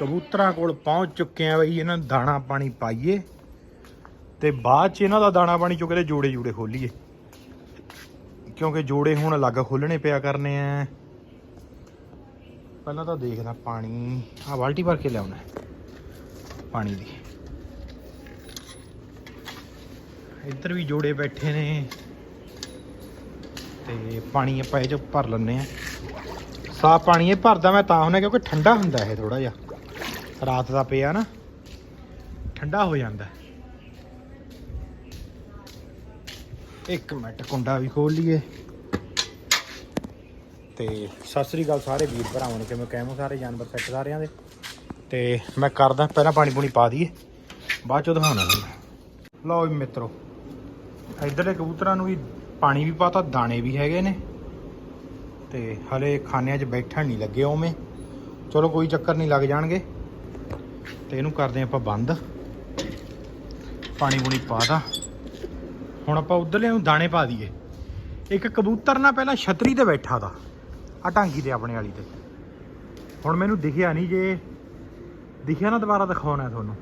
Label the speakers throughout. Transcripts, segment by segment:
Speaker 1: ਕਬੂਤਰਾਂ ਕੋਲ ਪਹੁੰਚ ਚੁੱਕੇ ਆ ਬਈ, ਇਹਨਾਂ ਨੂੰ ਦਾਣਾ ਪਾਣੀ ਪਾਈਏ ਤੇ ਬਾਅਦ ਚ ਇਹਨਾਂ ਦਾ ਦਾਣਾ ਪਾਣੀ ਚੁੱਕ ਕੇ ਜੋੜੇ ਜੋੜੇ ਖੋਲੀਏ। ਕਿਉਂਕਿ ਜੋੜੇ ਹੁਣ ਅਲੱਗ ਖੋਲਣੇ ਪਿਆ ਕਰਨੇ ਆ। ਪਹਿਲਾਂ ਤਾਂ ਦੇਖਦਾ ਪਾਣੀ ਆ ਬਾਲਟੀ ਭਰ ਕੇ ਲਿਆਉਣਾ ਪਾਣੀ ਦੀ। ਇੱਧਰ ਵੀ ਜੋੜੇ ਬੈਠੇ ਨੇ ਤੇ ਪਾਣੀ ਆਪਾਂ ਇਹ ਚ ਭਰ ਲੈਂਦੇ ਆ। ਸਾਫ਼ ਪਾਣੀ ਇਹ ਭਰਦਾ ਮੈਂ ਤਾਂ ਹੁੰਦਾ ਕਿਉਂਕਿ ਠੰਡਾ ਹੁੰਦਾ ਇਹ ਥੋੜਾ ਜਿਹਾ। ਰਾਤ ਦਾ ਪਿਆ ਨਾ, ਠੰਡਾ ਹੋ ਜਾਂਦਾ। ਇੱਕ ਮਿੰਟ, ਕੁੰਡਾ ਵੀ ਖੋਲ ਲਈਏ। ਤੇ ਸਤਿ ਸ੍ਰੀ ਅਕਾਲ ਸਾਰੇ ਵੀਰ ਭਰਾਵਾਂ ਨੂੰ, ਕਿਵੇਂ ਕਹਿਮੋ ਸਾਰੇ, ਜਾਨਵਰ ਸੈੱਟ ਸਾਰਿਆਂ ਦੇ। ਤੇ ਮੈਂ ਕਰਦਾ, ਪਹਿਲਾਂ ਪਾਣੀ ਪੂਣੀ ਪਾ ਦਈਏ, ਬਾਅਦ ਚੋਂ ਦਿਖਾਉਣਾ ਤੁਹਾਨੂੰ। ਲਓ ਵੀ ਮਿੱਤਰੋ, ਇਧਰਲੇ ਕਬੂਤਰਾਂ ਨੂੰ ਵੀ ਪਾਣੀ ਵੀ ਪਾਤਾ, ਦਾਣੇ ਵੀ ਹੈਗੇ ਨੇ। ਤੇ ਹਲੇ ਖਾਨਿਆਂ 'ਚ ਬੈਠਣ ਨਹੀਂ ਲੱਗੇ ਉਵੇਂ। ਚਲੋ ਕੋਈ ਚੱਕਰ ਨਹੀਂ, ਲੱਗ ਜਾਣਗੇ। ਤੇ ਇਹਨੂੰ ਕਰਦੇ ਆਪਾਂ ਬੰਦ। ਪਾਣੀ ਪੂਣੀ ਪਾਤਾ ਹੁਣ ਆਪਾਂ ਉਧਰਲੇ ਨੂੰ ਦਾਣੇ ਪਾ ਦਈਏ। ਇੱਕ ਕਬੂਤਰ ਨਾ ਪਹਿਲਾਂ ਛਤਰੀ ਤੇ ਬੈਠਾ ਦਾ ਆ ਢਾਂਗੀ ਤੇ ਆਪਣੇ ਵਾਲੀ ਤੇ। ਹੁਣ ਮੈਨੂੰ ਦਿਖਿਆ ਨਹੀਂ ਜੇ, ਦਿਖਿਆ ਨਾ ਦੁਬਾਰਾ ਦਿਖਾਉਣਾ ਤੁਹਾਨੂੰ।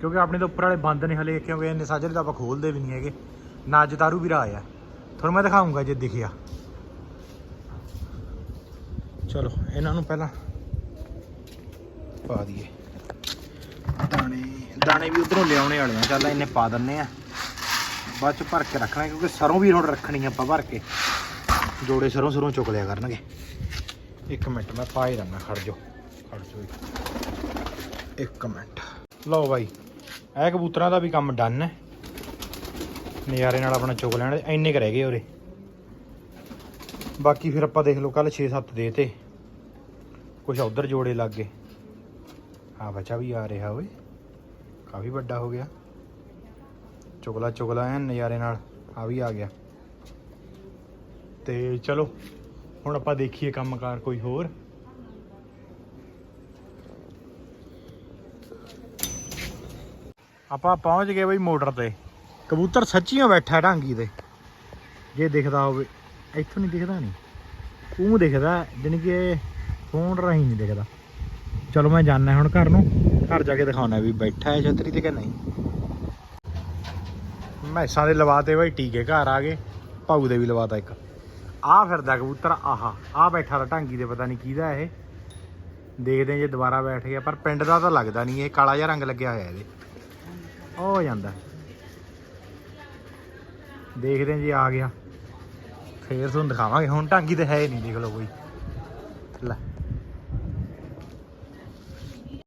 Speaker 1: ਕਿਉਂਕਿ ਆਪਣੇ ਤੋਂ ਉੱਪਰ ਵਾਲੇ ਬੰਦ ਨੇ ਹਲੇ, ਕਿਉਂਕਿ ਇੰਨੇ ਸਾਜਰੇ ਤਾਂ ਆਪਾਂ ਖੋਲਦੇ ਵੀ ਨਹੀਂ ਹੈਗੇ। ਨਾ ਜਤਾਰੂ ਵੀ ਰਾਇਆ ਤੁਹਾਨੂੰ ਮੈਂ ਦਿਖਾਉਂਗਾ ਜੇ ਦਿਖਿਆ। ਚਲੋ, ਇਹਨਾਂ ਨੂੰ ਪਹਿਲਾਂ ਪਾ ਦਈਏ। ਦਾਣੇ। ਦਾਣੇ ਵੀ ਉਧਰੋਂ ਲਿਆਉਣੇ ਵਾਲੇ ਆ। ਚੱਲ ਇੰਨੇ ਪਾ ਦਿੰਨੇ ਆ। ਬਾਅਦ ਚ ਭਰ ਕੇ ਰੱਖਣਾ ਕਿਉਂਕਿ ਸਰੋਂ ਵੀ ਹੁਣ ਰੱਖਣੀ ਆਪਾਂ ਭਰ ਕੇ। ਜੋੜੇ ਸਰੋਂ ਸਰੋਂ ਚੁੱਕ ਲਿਆ ਕਰਨਗੇ। ਇੱਕ ਮਿੰਟ, ਮੈਂ ਪਾ ਹੀ ਦਿੰਦਾ, ਖੜ ਜਾਓ। ਖੜ ਜਾਓ ਇੱਕ- ਮਿੰਟ। ਲਓ ਬਾਈ, ਇਹ ਕਬੂਤਰਾਂ ਦਾ ਵੀ ਕੰਮ ਡਨ ਹੈ। ਨਜ਼ਾਰੇ ਨਾਲ ਆਪਣਾ ਚੁੱਕ ਲੈਣ ਇੰਨੇ ਕੁ ਰਹਿ ਗਏ ਉਰੇ। ਬਾਕੀ ਫਿਰ ਆਪਾਂ ਦੇਖ ਲਓ ਕੱਲ 6-7 ਦੇ ਤੇ। ਕੁਛ ਉਧਰ ਜੋੜੇ ਲੱਗ ਗਏ। ਆ ਬੱਚਾ ਵੀ ਆ ਰਿਹਾ ਓਏ। ਕਾਫੀ ਵੱਡਾ ਹੋ ਗਿਆ। ਚੁਗਲਾ ਚੁਗਲਾ ਐਨ ਨਜ਼ਾਰੇ ਨਾਲ ਆ ਵੀ ਆ ਗਿਆ। ਤੇ ਚਲੋ, ਹੁਣ ਆਪਾਂ ਦੇਖੀਏ ਕੰਮਕਾਰ ਕੋਈ ਹੋਰ। ਆਪਾਂ ਪਹੁੰਚ ਗਏ ਬਈ ਮੋਟਰ ਤੇ। ਕਬੂਤਰ ਸੱਚੀਆਂ ਬੈਠਾ ਢਾਂਗੀ ਤੇ। ਜੇ ਦਿਖਦਾ ਹੋਵੇ। ਇੱਥੋਂ ਨਹੀਂ ਦਿਖਦਾ ਨਹੀਂ ਉਹ ਦਿਖਦਾ, ਜਾਣੀ ਕਿ ਫੋਨ ਰਾਹੀਂ ਨਹੀਂ ਦਿਖਦਾ। ਚਲੋ ਮੈਂ ਜਾਣਾ ਹੁਣ ਘਰ ਨੂੰ। ਘਰ ਜਾ ਕੇ ਦਿਖਾਉਣਾ ਵੀ ਬੈਠਾ ਹੈ ਛਤਰੀ ਤੇ ਕਿ ਨਹੀਂ। ਮੈਸਾਂ ਦੇ ਲਵਾਤੇ ਬਈ ਟੀਕੇ ਘਰ ਆ ਗਏ। ਭਾਊ ਦੇ ਵੀ ਲਵਾਤਾ ਇੱਕ। ਆ ਫਿਰਦਾ ਕਬੂਤਰ, ਆਹਾ ਆ ਬੈਠਾ ਰ ਢਾਂਗੀ ਦੇ, ਪਤਾ ਨਹੀਂ ਕਿਹਦਾ ਇਹ। ਦੇਖਦੇ ਜੇ ਦੁਬਾਰਾ ਬੈਠ ਗਿਆ, ਪਰ ਪਿੰਡ ਦਾ ਤਾਂ ਲੱਗਦਾ ਨਹੀਂ, ਇਹ ਕਾਲਾ ਜਿਹਾ ਰੰਗ ਲੱਗਿਆ ਹੋਇਆ ਇਹਦੇ। ਉਹ ਜਾਂਦਾ। ਦੇਖਦੇ ਜੇ ਆ ਗਿਆ। ਫੇਰ ਤੁਹਾਨੂੰ ਦਿਖਾਵਾਂਗੇ, ਹੁਣ ਢਾਂਗੀ ਤੇ ਹੈ ਹੀ ਨਹੀਂ, ਦੇਖ ਲਓ ਕੋਈ। ਲੈ।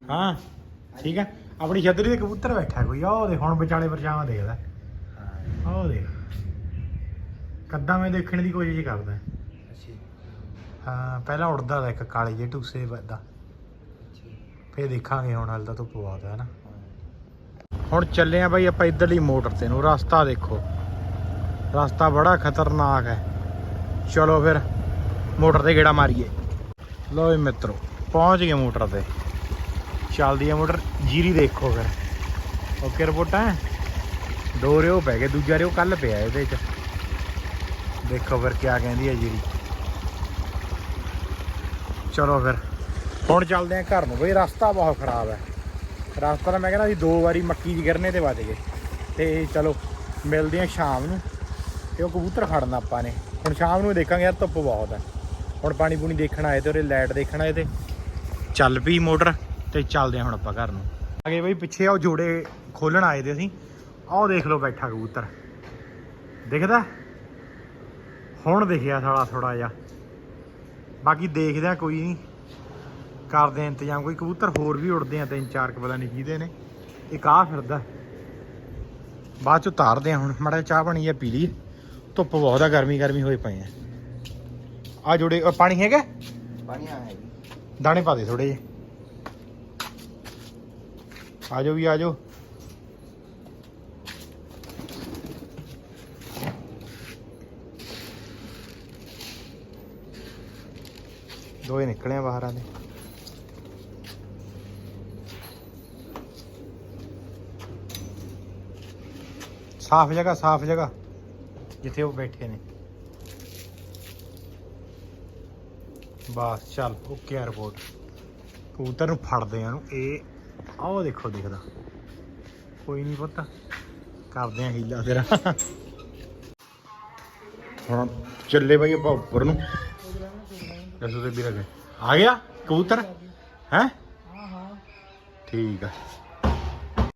Speaker 1: ਹਾਂ ਠੀਕ ਹੈ। ਆਪਣੀ ਛਤਰੀ ਤੇ ਕਬੂਤਰ ਬੈਠਾ ਕੋਈ ਆ ਉਹ ਦੇ ਹੁਣ ਵਿਚਾਲੇ ਪਰਛਾਵਾਂ ਦੇਖਦਾ। ਉਹ ਦੇਖ। ਕੱਦਾਂ ਮੈਂ ਦੇਖਣ ਦੀ ਕੋਸ਼ਿਸ਼ ਕਰਦਾ। ਹਾਂ ਪਹਿਲਾਂ ਉੜਦਾ ਦਾ ਇੱਕ ਕਾਲੇ ਜਿਹੇ ਟੂਸੇ ਦਾ। ਫੇਰ ਦੇਖਾਂਗੇ ਹੁਣ ਹਾਲ ਤਾਂ ਧੁੱਪ ਬਹੁਤ ਹੈ ਨਾ। ਹੁਣ ਚੱਲੇ ਆ ਬਾਈ ਆਪਾਂ ਇੱਧਰਲੀ ਮੋਟਰ ਤੇ ਨੂੰ ਰਸਤਾ ਦੇਖੋ। ਰਸਤਾ ਬੜਾ ਖਤਰਨਾਕ ਹੈ। ਚਲੋ ਫਿਰ ਮੋਟਰ ਤੇ ਗੇੜਾ ਮਾਰੀਏ। ਲੋ ਮਿੱਤਰੋ ਪਹੁੰਚ ਗਏ ਮੋਟਰ ਤੇ। ਚੱਲਦੀ ਹੈ ਮੋਟਰ, ਜੀਰੀ ਦੇਖੋ ਫਿਰ। ਓਕੇ ਰਿਪੋਰਟਾਂ? ਦੋ ਰਿਓ ਪੈ ਗਏ, ਦੂਜਾ ਰਿਓ ਕੱਲ ਪਿਆ ਇਹਦੇ ਚ। ਦੇਖੋ ਫਿਰ ਕਿਆ ਕਹਿੰਦੀ ਹੈ ਜੀਰੀ। ਚਲੋ ਫਿਰ, ਹੁਣ ਚੱਲਦੇ ਆ ਘਰ ਨੂੰ। ਬਈ ਰਸਤਾ ਬਹੁਤ ਖਰਾਬ ਹੈ ਰਸਤਾ ਤਾਂ ਮੈਂ ਕਹਿੰਦਾ ਸੀ ਦੋ ਵਾਰੀ ਮੱਕੀ ਦੀ ਗਿਰਨੇ ਤੇ ਵੱਜ ਗਏ। ਤੇ ਚਲੋ, ਮਿਲਦੇ ਆ ਸ਼ਾਮ ਨੂੰ। ਤੇ ਉਹ ਕਬੂਤਰ ਖੜਨਾ ਆਪਾਂ ਨੇ। ਹੁਣ ਸ਼ਾਮ ਨੂੰ ਦੇਖਾਂਗੇ ਯਾਰ, ਧੁੱਪ ਬਹੁਤ ਹੈ ਹੁਣ ਪਾਣੀ ਪੂਣੀ ਦੇਖਣ ਆਏ ਤੇ ਉਹਦੇ ਲਾਈਟ ਦੇਖਣ ਆਏ ਤੇ। ਚੱਲ ਪਈ ਮੋਟਰ। ਤੇ ਚੱਲਦੇ ਆ ਹੁਣ ਆਪਾਂ ਘਰ ਨੂੰ। ਅਗੇ ਬਈ ਪਿੱਛੇ ਉਹ ਜੋੜੇ ਖੋਲਣ ਆਏ ਤੇ ਅਸੀਂ। ਆਹ ਦੇਖ ਲਓ ਬੈਠਾ ਕਬੂਤਰ। ਦਿਖਦਾ? ਹੁਣ ਦਿਖਿਆ ਸਾਲਾ ਥੋੜਾ ਜਿਹਾ। ਬਾਕੀ ਦੇਖਦੇ ਆ ਕੋਈ ਨਹੀਂ। ਕਰਦੇ ਆ ਇੰਤਜ਼ਾਮ। ਕੋਈ ਕਬੂਤਰ ਹੋਰ ਵੀ ਉੜਦੇ ਆ ਤਿੰਨ ਚਾਰ ਕੁ ਪਤਾ ਨਹੀਂ ਕਿਹਦੇ ਨੇ। ਇੱਕ ਆ ਫਿਰਦਾ। ਬਾਅਦ ਚ ਉਤਾਰਦੇ ਆ ਹੁਣ। ਮਾੜਾ ਚਾਹ ਪਾਣੀ ਜਾਂ ਪੀ ਲਈ ਧੁੱਪ ਬਹੁਤ ਆ ਗਰਮੀ ਗਰਮੀ ਹੋਏ ਪਏ ਆ। ਆ ਜੋੜੇ ਪਾਣੀ ਹੈਗਾ?
Speaker 2: ਪਾਣੀ ਆ ਹੈ
Speaker 1: ਦਾਣੇ ਪਾ ਦੇ ਥੋੜੇ ਜਿਹੇ। ਆ ਜਾਓ ਵੀ ਆ ਜਾਓ ਦੋਏ ਨਿਕਲੇ ਆ ਬਾਹਰ ਆਲੇ ਸਾਫ਼ ਜਗ੍ਹਾ ਸਾਫ਼ ਜਗ੍ਹਾ, ਜਿੱਥੇ ਉਹ ਬੈਠੇ ਨੇ। ਬਸ, ਚੱਲ ਓਕੇ ਆ ਰਿਪੋਰਟ ਕਬੂਤਰ ਨੂੰ ਫੜਦੇ ਆ ਨੂੰ ਇਹ ਆਹ ਦੇਖੋ ਦਿਖਦਾ। ਕੋਈ ਨਹੀਂ ਪਤਾ। ਕਰਦੇ ਆ ਹੀਲਾ ਤੇਰਾ। ਹੁਣ ਚੱਲੇ ਬਾਈ ਆਪਾਂ ਉੱਪਰ ਨੂੰ। ਦੱਸੋ ਤੇ ਵੀਰ ਆ ਗਿਆ? ਕਬੂਤਰ? ਹੈ? ਠੀਕ ਆ।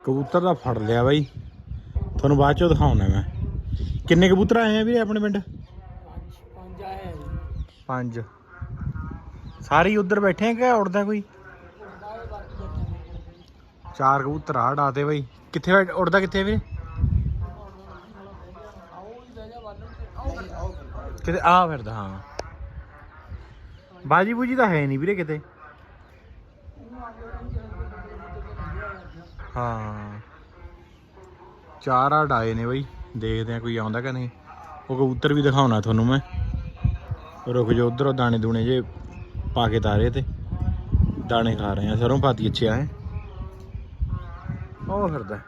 Speaker 1: ਕਬੂਤਰ ਦਾ ਫੜ ਲਿਆ ਬਾਈ। ਤੁਹਾਨੂੰ ਬਾਅਦ ਚੋਂ ਦਿਖਾਉਣਾ ਮੈਂ। ਕਿੰਨੇ ਕਬੂਤਰ ਆਏ ਆ ਵੀਰੇ ਆਪਣੇ ਪਿੰਡ?
Speaker 2: ਪੰਜ ਆਏ
Speaker 1: ਪੰਜ। ਸਾਰੇ ਹੀ ਉੱਧਰ ਬੈਠੇ ਆ ਕਿ ਉੜਦਾ ਕੋਈ? ਚਾਰ ਕਬੂਤਰ ਆ ਡਾਤੇ ਬਾਈ। ਕਿੱਥੇ ਬੈਠ- ਉੜਦਾ ਕਿੱਥੇ ਵੀਰੇ? ਕਿਤੇ ਆ ਫਿਰਦਾ, ਹਾਂ। ਬਾਜੀ ਬੂਜੀ ਤਾਂ ਹੈ ਨਹੀਂ ਵੀਰੇ ਕਿਤੇ। ਹਾਂ। ਚਾਰ ਆ ਡਾਏ ਨੇ ਬਾਈ। ਦੇਖਦੇ ਆ ਕੋਈ ਆਉਂਦਾ ਕਿ ਨਹੀਂ। ਉਹ ਕਬੂਤਰ ਵੀ ਦਿਖਾਉਣਾ ਤੁਹਾਨੂੰ ਮੈਂ। ਰੁਕ ਜਾ ਉਧਰੋਂ ਦਾਣੇ ਦੂਣੇ ਜੇ ਪਾ ਕੇ ਤਾਰੇ ਤੇ। ਦਾਣੇ ਖਾ ਰਹੇ ਆ। ਸਰੋਂ ਪਾਤੀ ਅੱਛੇ ਆਏ ਉਹ ਫਿਰਦਾ।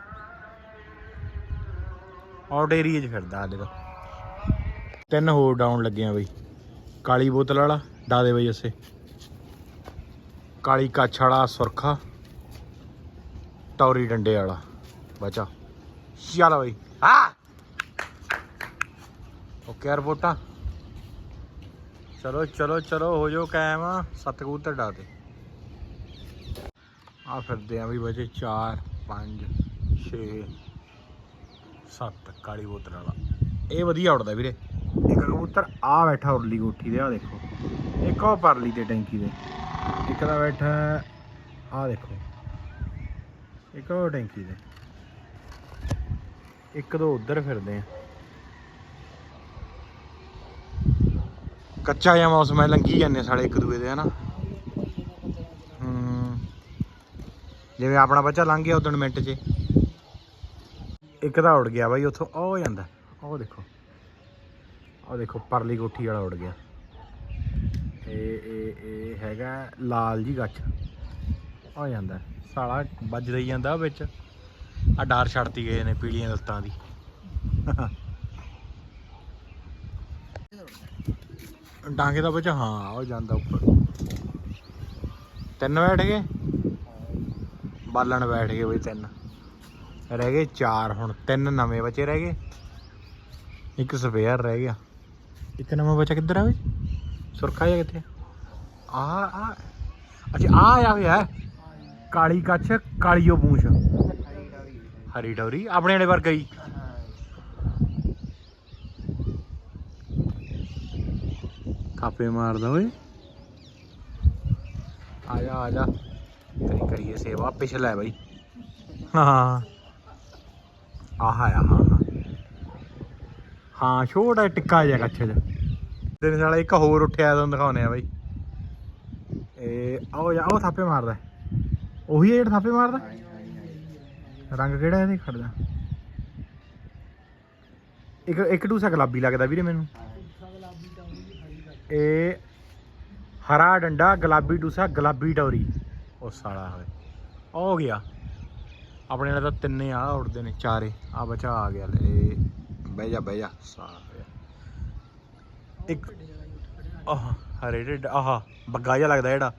Speaker 1: ਆਊਟ ਏਰੀਏ 'ਚ ਫਿਰਦਾ ਹਾਲੇ ਤਾਂ ਤਿੰਨ ਹੋਰ ਡਾਊਨ ਲੱਗੇ ਆ ਬਈ। ਕਾਲੀ ਬੋਤਲ ਵਾਲਾ, ਡਾ ਦੇ ਬਈ ਅਸੇ ਕਾਲੀ ਕੱਛ ਵਾਲਾ, ਸੁਰਖਾ। ਟੌਰੀ ਡੰਡੇ ਵਾਲਾ। ਬਚਾ। ਚੱਲ ਬਈ। ਆ! ਓਕੇ ਰਿਪੋਰਟਾਂ ਚਲੋ ਚਲੋ ਚਲੋ, ਹੋ ਜਾਓ ਕਾਇਮ। ਸੱਤ ਕਬੂਤਰ ਡਾ ਦੇ। ਆ ਫਿਰਦੇ ਆ ਵੀ ਬਚੇ 4 5 6 7 ਕਾਲੀ ਬੋਤਲ ਵਾਲਾ। ਇਹ ਵਧੀਆ ਉੜਦਾ ਵੀਰੇ। ਇੱਕ ਕਬੂਤਰ ਆ ਬੈਠਾ ਉਰਲੀ ਕੋਠੀ ਦੇ ਆ ਦੇਖੋ। ਇੱਕ ਉਹ ਪਰਲੀ ਤੇ ਟੈਂਕੀ ਦੇ ਇੱਕ ਦਾ ਬੈਠਾ ਆ ਦੇਖੋ। ਇੱਕ ਉਹ ਟੈਂਕੀ ਦੇ ਇੱਕ ਦੋ ਉਧਰ ਫਿਰਦੇ ਆ। ਕੱਚਾ ਜਿਹਾ ਮੌਸਮ ਹੈ, ਲੰਘੀ ਜਾਂਦੇ ਸਾਲੇ ਇੱਕ ਦੂਏ ਦੇ, ਹਨਾ? ਜਿਵੇਂ ਆਪਣਾ ਬੱਚਾ ਲੰਘ ਗਿਆ ਉਦੋਂ ਮਿੰਟ 'ਚ ਇੱਕ ਤਾਂ ਉੜ ਗਿਆ ਬਾਈ ਉੱਥੋਂ, ਉਹ ਜਾਂਦਾ। ਉਹ ਦੇਖੋ। ਉਹ ਦੇਖੋ, ਪਰਲੀ ਕੋਠੀ ਵਾਲਾ ਉੜ ਗਿਆ। ਇਹ ਇਹ ਇਹ ਹੈਗਾ ਲਾਲ ਜੀ ਗੱਛ ਹੋ ਜਾਂਦਾ। ਸਾਲਾ ਵੱਜ ਰਹੀ ਜਾਂਦਾ ਵਿੱਚ। ਆ ਡਾਰ ਛੱਡਤੀ ਗਏ ਨੇ ਪੀਲੀਆਂ ਲੱਤਾਂ ਦੀ। ਡਾਂਗੇ ਦਾ ਵਿੱਚ ਹਾਂ, ਉਹ ਜਾਂਦਾ ਉੱਪਰ। ਤਿੰਨ ਬੈਠ ਗਏ। ਬਾਲਣ ਬੈਠ ਗਏ ਬਈ ਤਿੰਨ। ਰਹਿ ਗਏ ਚਾਰ ਹੁਣ, ਤਿੰਨ ਨਵੇਂ ਬਚੇ ਰਹਿ ਗਏ। ਇੱਕ ਸਪੇਅਰ ਰਹਿ ਗਿਆ। ਇੱਕ ਨਵਾਂ ਬੱਚਾ ਕਿੱਧਰ ਆ ਬਈ? ਸੁਰਖਾ ਜਿਹਾ ਕਿੱਥੇ ਆ? ਆ ਅੱਛਾ, ਆ ਆਇਆ ਹੋਇਆ ਕਾਲੀ ਕੱਛ ਕਾਲੀਓ ਪੂੰਛ ਹਰੀ ਡੌਰੀ, ਆਪਣੇ ਵਾਲੇ ਵਰਗਾ ਹੀ। ਥਾਪੇ ਮਾਰਦਾ ਓਏ। ਆ ਜਾ ਆ ਜਾ। ਤੇਰੀ ਕਰੀਏ ਸੇਵਾ ਪਿਛਲਾ ਹੈ ਬਾਈ। ਹਾਂ। ਆਹ ਆ ਹਾਂ ਹਾਂ। ਛੋਟਾ ਜਿਹਾ ਟਿੱਕਾ ਜਿਹਾ ਕੱਛੇ ਚ ਦਿਨ ਸਾਲਾ ਇੱਕ ਹੋਰ ਉੱਠਿਆ ਤੁਹਾਨੂੰ ਦਿਖਾਉਨੇ ਆ ਬਾਈ। ਇਹ ਆਓ ਜਾ ਉਹ ਥਾਪੇ ਮਾਰਦਾ। ਉਹੀ ਹੈ ਜਿਹੜਾ ਥਾਪੇ ਮਾਰਦਾ? ਰੰਗ ਕਿਹੜਾ ਇਹਦੇ? ਖੜਦਾ ਇੱਕ ਇੱਕ ਟੂਸਾ ਗੁਲਾਬੀ ਲੱਗਦਾ ਵੀਰੇ ਮੈਨੂੰ। ਇਹ ਹਰਾ ਡੰਡਾ ਗੁਲਾਬੀ ਟੂਸਾ ਗੁਲਾਬੀ ਡੌਰੀ। ਉਹ ਸਾਲਾ ਹੋਏ ਉਹ ਹੋ ਗਿਆ। ਆਪਣੇ ਨਾਲ ਤਾਂ ਤਿੰਨੇ ਆ ਉੜਦੇ ਨੇ ਚਾਰੇ। ਆ ਬਚਾ ਆ ਗਿਆ ਲੈ। ਬਹਿ ਜਾ ਬਹਿ ਜਾ। ਸਾਲਾ ਇੱਕ ਆਹ ਹਰੇ ਢਿੱਡ ਆਹ ਬੱਗਾ ਜਿਹਾ ਲੱਗਦਾ ਜਿਹੜਾ।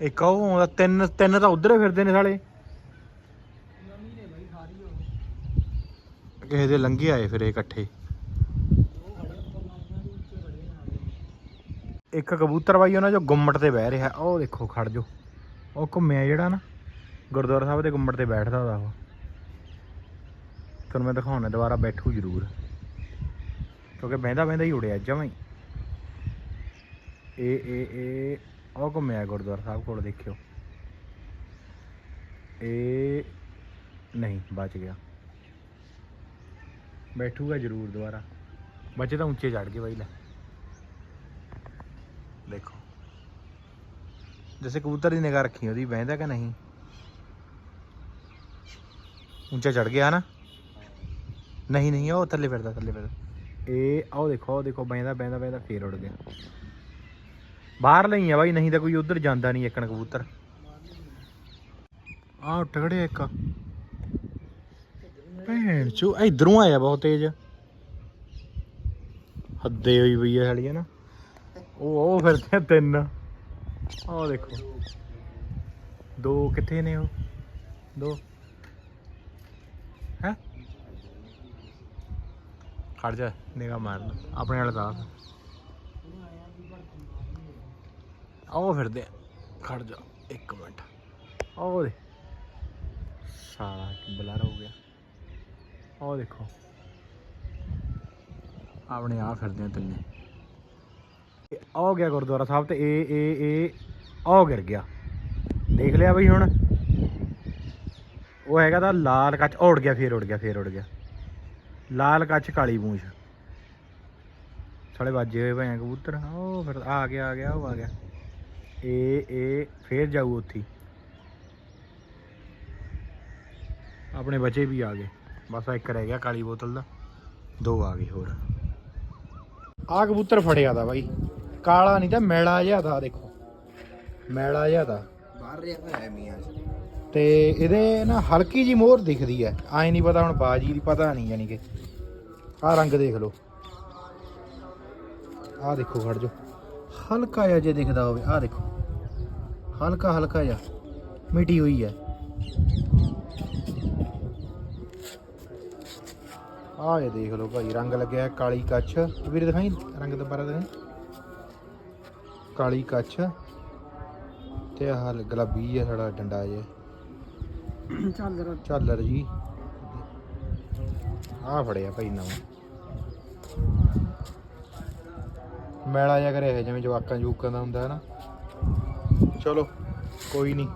Speaker 1: ਇੱਕ ਉਹ ਆਉਂਦਾ ਤਿੰਨ ਤਿੰਨ ਤਾਂ ਉਧਰੇ ਫਿਰਦੇ ਨੇ ਸਾਲੇ। ਕਿਸੇ ਦੇ ਲੰਘੇ ਆਏ ਫਿਰ ਇਹ ਇਕੱਠੇ। ਇੱਕ ਕਬੂਤਰ ਬਾਈ, ਉਹਨਾਂ 'ਚੋਂ ਗੁੰਮਟ ਤੇ ਬਹਿ ਰਿਹਾ, ਉਹ ਦੇਖੋ, ਖੜ ਜੋ ਉਹ ਘੁੰਮਿਆ ਜਿਹੜਾ ਨਾ, ਗੁਰਦੁਆਰਾ ਸਾਹਿਬ ਦੇ ਗੁੰਮਟ ਤੇ ਬੈਠਦਾ ਉਹਦਾ ਉਹ। ਤੁਹਾਨੂੰ ਮੈਂ ਦਿਖਾਉਣਾ, ਦੁਬਾਰਾ ਬੈਠੂ ਜ਼ਰੂਰ। ਕਿਉਂਕਿ ਬਹਿੰਦਾ ਬਹਿੰਦਾ ਹੀ ਉੜਿਆ ਜਮਾਂ ਹੀ। ਇਹ ਇਹ ਇਹ, ਉਹ ਘੁੰਮਿਆ ਗੁਰਦੁਆਰਾ ਸਾਹਿਬ ਕੋਲ, ਦੇਖਿਓ। ਇਹ ਨਹੀਂ, ਬਚ ਗਿਆ। ਬੈਠੂਗਾ ਜ਼ਰੂਰ ਦੁਬਾਰਾ। ਬੱਚੇ ਤਾਂ ਉੱਚੇ ਚੜ ਗਏ ਬਾਈ, ਲੈ। ਦੇਖੋ। ਜੈਸੇ ਕਬੂਤਰ ਦੀ ਨਿਗਾਹ ਰੱਖੀ, ਉਹਦੀ ਬਹਿੰਦਾ ਕਿ ਨਹੀਂ? ਉੱਚਾ ਚੜ ਗਿਆ ਨਾ? ਨਹੀਂ ਨਹੀਂ, ਉਹ ਥੱਲੇ ਫਿਰਦਾ ਥੱਲੇ ਫਿਰਦਾ। ਇਹ ਆਓ ਦੇਖੋ ਉਹ ਦੇਖੋ, ਬਹਿੰਦਾ ਬਹਿੰਦਾ ਬਹਿੰਦਾ, ਫੇਰ ਉੱਡ ਗਿਆ। ਬਾਹਰ ਲਈ ਆ ਬਾਈ, ਨਹੀਂ ਤਾਂ ਕੋਈ ਉਧਰ ਜਾਂਦਾ ਨਹੀਂ ਇੱਕਣ ਕਬੂਤਰ। ਆਹ ਉੱਠ ਖੜਿਆ ਇੱਕ। ਭੈਣ ਚੋ ਇਧਰੋਂ ਆਇਆ ਬਹੁਤ ਤੇਜ਼। ਹੱਦੇ ਹੋਈ ਪਈ ਆ ਸਾਲੀ ਨਾ? ਉਹ ਉਹ ਫਿਰਦੇ ਆ ਤਿੰਨ। ਉਹ ਦੇਖੋ। ਦੋ ਕਿੱਥੇ ਨੇ ਉਹ? ਦੋ। ਹੈ? ਖੜ ਜਾ ਨਿਗਾ ਮਾਰ ਲਾ। ਆਪਣੇ ਵਾਲੇ ਦਾ ਆਓ ਫਿਰਦੇ ਆ। ਖੜ ਜਾ, ਇੱਕ ਮਿੰਟ। ਆਓ ਦੇ ਸਾਲਾ ਬਲਰ ਹੋ ਗਿਆ। ਆਓ ਦੇਖੋ। ਆਪਣੇ ਆ ਫਿਰਦੇ ਆ ਤਿੰਨੇ। ਇਹ ਆ ਗਿਆ ਗੁਰਦੁਆਰਾ ਸਾਹਿਬ ਤੇ ਇਹ ਇਹ ਇਹ ਆ ਗਿਰ ਗਿਆ। ਦੇਖ ਲਿਆ ਬਈ ਹੁਣ। ਉਹ ਹੈਗਾ ਤਾਂ ਲਾਲ ਕੱਚ ਉੜ ਗਿਆ, ਫੇਰ ਉੜ ਗਿਆ, ਫੇਰ ਉੜ ਗਿਆ। ਲਾਲ ਕੱਚ, ਕਾਲੀ ਪੂੰਛ ਸਾਲੇ ਵੱਜੇ ਹੋਏ ਪਏ ਕਬੂਤਰ। ਉਹ ਫਿਰ ਆ ਗਿਆ ਆ ਗਿਆ, ਉਹ ਆ ਗਿਆ। ਇਹ ਇਹ ਫੇਰ ਜਾਊ ਉੱਥੇ। ਆਪਣੇ ਬੱਚੇ ਵੀ ਆ ਗਏ। ਬਸ ਇੱਕ ਰਹਿ ਗਿਆ ਕਾਲੀ ਬੋਤਲ ਦਾ। ਦੋ ਆ ਗਏ ਹੋਰ। ਆ ਕਬੂਤਰ ਫੜਿਆ ਦਾ ਬਾਈ। ਕਾਲਾ ਨਹੀਂ ਤਾਂ ਮੈਲਾ ਜਿਹਾ ਦਾ ਦੇਖੋ। ਮੈਲਾ ਜਿਹਾ ਦਾ
Speaker 3: ਬਾਹਰ ਰਿਹਾ ਹੋਇਆ ਹੈ ਮੀਆਂ
Speaker 1: ਤੇ ਇਹਦੇ ਨਾ ਹਲਕੀ ਜੀ ਮੋਹਰ ਦਿਖਦੀ ਹੈ ਐ ਨਹੀਂ ਪਤਾ ਹੁਣ ਬਾਜੀ ਦੀ ਪਤਾ ਨਹੀਂ ਯਾਨੀ ਕਿ ਆਹ ਰੰਗ ਦੇਖ ਲਓ। ਆਹ ਦੇਖੋ ਖੜ ਜੋ ਹਲਕਾ ਜਿਹਾ ਜੇ ਦਿਖਦਾ ਹੋਵੇ ਆਹ ਦੇਖੋ। ਹਲਕਾ ਹਲਕਾ ਜਿਹਾ। ਮਿਟੀ ਹੋਈ ਹੈ ਆਹ ਇਹ ਦੇਖ ਲਓ ਭਾਈ ਰੰਗ ਲੱਗਿਆ ਕਾਲੀ ਕੱਛ। ਵੀਰੇ ਦਿਖਾਈ ਰੰਗ ਦੁਬਾਰਾ ਦਿਖਾਈ। ਕਾਲੀ ਕੱਛ ਤੇ ਆਹ ਗੁਲਾਬੀ ਜਿਹਾ ਸਾਡਾ ਡੰਡਾ
Speaker 2: ਚੱਲ ਰਿਹਾ
Speaker 1: ਝਾਲਰ ਜੀ। ਆ ਫੜਿਆ ਭਾਈ ਨਵਾਂ। ਮੈਲਾ ਜਿਹਾ ਕਰਿਆ ਜਿਵੇਂ ਜਵਾਕਾਂ ਜੂਕਾਂ ਦਾ ਹੁੰਦਾ ਹੈ ਨਾ ਚਲੋ ਕੋਈ ਨਹੀਂ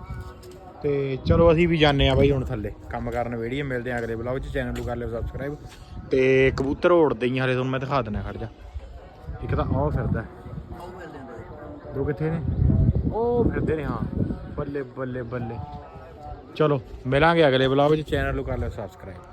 Speaker 1: ਤੇ ਚਲੋ ਅਸੀਂ ਵੀ ਜਾਣੇ ਆ ਬਾਈ ਹੁਣ ਥੱਲੇ। ਕੰਮ ਕਰਨ ਵੇੜੀਏ ਮਿਲਦੇ ਆ ਅਗਲੇ ਵਲੌਗ 'ਚ। ਚੈਨਲ ਨੂੰ ਕਰ ਲਿਓ ਸਬਸਕ੍ਰਾਈਬ ਤੇ ਕਬੂਤਰ ਉੜਦੇ ਹੀ ਹਲੇ ਤੁਹਾਨੂੰ ਮੈਂ ਦਿਖਾ ਦਿੰਦਾ ਖੜ ਜਾ। ਇੱਕ ਤਾਂ ਉਹ ਫਿਰਦਾ। ਦੋ ਕਿੱਥੇ ਨੇ? ਉਹ ਫਿਰਦੇ ਨੇ ਹਾਂ। ਬੱਲੇ ਬੱਲੇ ਬੱਲੇ। ਚਲੋ ਮਿਲਾਂਗੇ ਅਗਲੇ ਵਲੌਗ 'ਚ ਚੈਨਲ ਨੂੰ ਕਰ ਲਿਓ ਸਬਸਕ੍ਰਾਈਬ